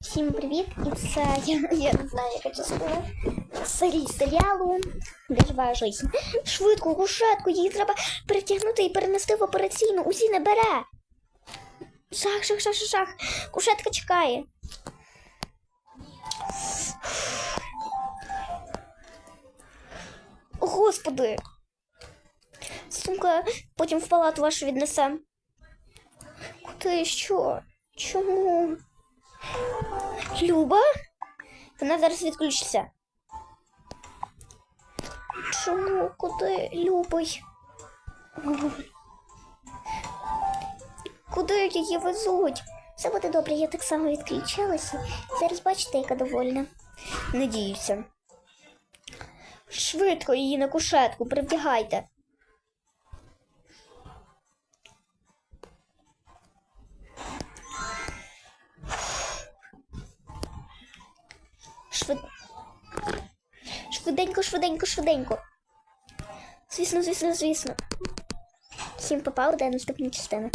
Всім привіт! І це я, я не знаю, яка частина серії серіалу Де жива жизнь. Швидко, кушетку, її треба перетягнути і перенести в операційну. Усі не бере. Шах, шах, шах, шах. Кушетка чекає. Господи. Сумка потім в палату вашу віднесем. Куди що? Чому? Люба? Вона зараз відключиться. Чому? Куди Любий? Куди її везуть? Все буде добре, я так само відключилася. Зараз бачите, яка довольна. Надіюся. Швидко її на кушетку, привдягайте. Швид... Швиденько, швиденько, швиденько. Звісно, звісно, звісно. Всім попав де наступна частини.